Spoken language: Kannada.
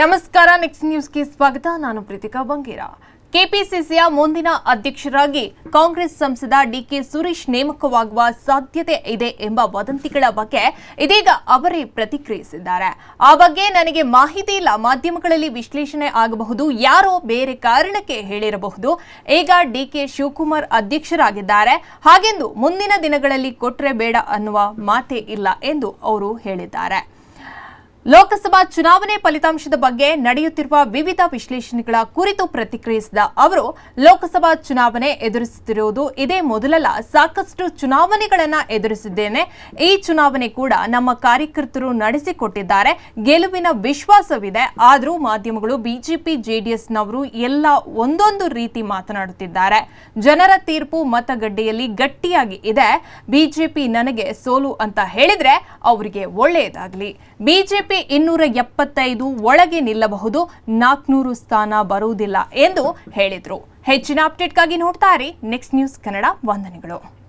ನಮಸ್ಕಾರ ನೆಕ್ಸ್ಟ್ ನ್ಯೂಸ್ಗೆ ಸ್ವಾಗತ. ನಾನು ಪ್ರೀತಿಕಾ ಬಂಗೇರ. ಕೆಪಿಸಿಸಿಯ ಮುಂದಿನ ಅಧ್ಯಕ್ಷರಾಗಿ ಕಾಂಗ್ರೆಸ್ ಸಂಸದ ಡಿಕೆ ಸುರೇಶ್ ನೇಮಕವಾಗುವ ಸಾಧ್ಯತೆ ಇದೆ ಎಂಬ ವದಂತಿಗಳ ಬಗ್ಗೆ ಇದೀಗ ಅವರೇ ಪ್ರತಿಕ್ರಿಯಿಸಿದ್ದಾರೆ. ಆ ಬಗ್ಗೆ ನನಗೆ ಮಾಹಿತಿ ಇಲ್ಲ. ಮಾಧ್ಯಮಗಳಲ್ಲಿ ವಿಶ್ಲೇಷಣೆ ಆಗಬಹುದು. ಯಾರೋ ಬೇರೆ ಕಾರಣಕ್ಕೆ ಹೇಳಿರಬಹುದು. ಈಗ ಡಿಕೆ ಶಿವಕುಮಾರ್ ಅಧ್ಯಕ್ಷರಾಗಿದ್ದಾರೆ. ಹಾಗೆಂದು ಮುಂದಿನ ದಿನಗಳಲ್ಲಿ ಕೊಟ್ಟರೆ ಬೇಡ ಅನ್ನುವ ಮಾತೇ ಇಲ್ಲ ಎಂದು ಅವರು ಹೇಳಿದ್ದಾರೆ. ಲೋಕಸಭಾ ಚುನಾವಣೆ ಫಲಿತಾಂಶದ ಬಗ್ಗೆ ನಡೆಯುತ್ತಿರುವ ವಿವಿಧ ವಿಶ್ಲೇಷಣೆಗಳ ಕುರಿತು ಪ್ರತಿಕ್ರಿಯಿಸಿದ ಅವರು, ಲೋಕಸಭಾ ಚುನಾವಣೆ ಎದುರಿಸುತ್ತಿರುವುದು ಇದೇ ಮೊದಲಲ್ಲ, ಸಾಕಷ್ಟು ಚುನಾವಣೆಗಳನ್ನು ಎದುರಿಸಿದ್ದೇನೆ. ಈ ಚುನಾವಣೆ ಕೂಡ ನಮ್ಮ ಕಾರ್ಯಕರ್ತರು ನಡೆಸಿಕೊಟ್ಟಿದ್ದಾರೆ. ಗೆಲುವಿನ ವಿಶ್ವಾಸವಿದೆ. ಆದರೂ ಮಾಧ್ಯಮಗಳು ಬಿಜೆಪಿ, ಜೆಡಿಎಸ್ನವರು ಎಲ್ಲ ಒಂದೊಂದು ರೀತಿ ಮಾತನಾಡುತ್ತಿದ್ದಾರೆ. ಜನರ ತೀರ್ಪು ಮತಗಡ್ಡೆಯಲ್ಲಿ ಗಟ್ಟಿಯಾಗಿ ಇದೆ. ಬಿಜೆಪಿ ನನಗೆ ಸೋಲು ಅಂತ ಹೇಳಿದ್ರೆ ಅವರಿಗೆ ಒಳ್ಳೆಯದಾಗಲಿ. ಬಿಜೆಪಿ ಇನ್ನೂರ ಎಪ್ಪತ್ತೈದು ಒಳಗೆ ನಿಲ್ಲಬಹುದು. ನಾಲ್ಕುನೂರು ಸ್ಥಾನ ಬರುವುದಿಲ್ಲ ಎಂದು ಹೇಳಿದರು. ಹೆಚ್ಚಿನ ಅಪ್ಡೇಟ್ಗಾಗಿ ನೋಡ್ತಾ ನೆಕ್ಸ್ಟ್ ನ್ಯೂಸ್ ಕನ್ನಡ ವಂದನೆಗಳು.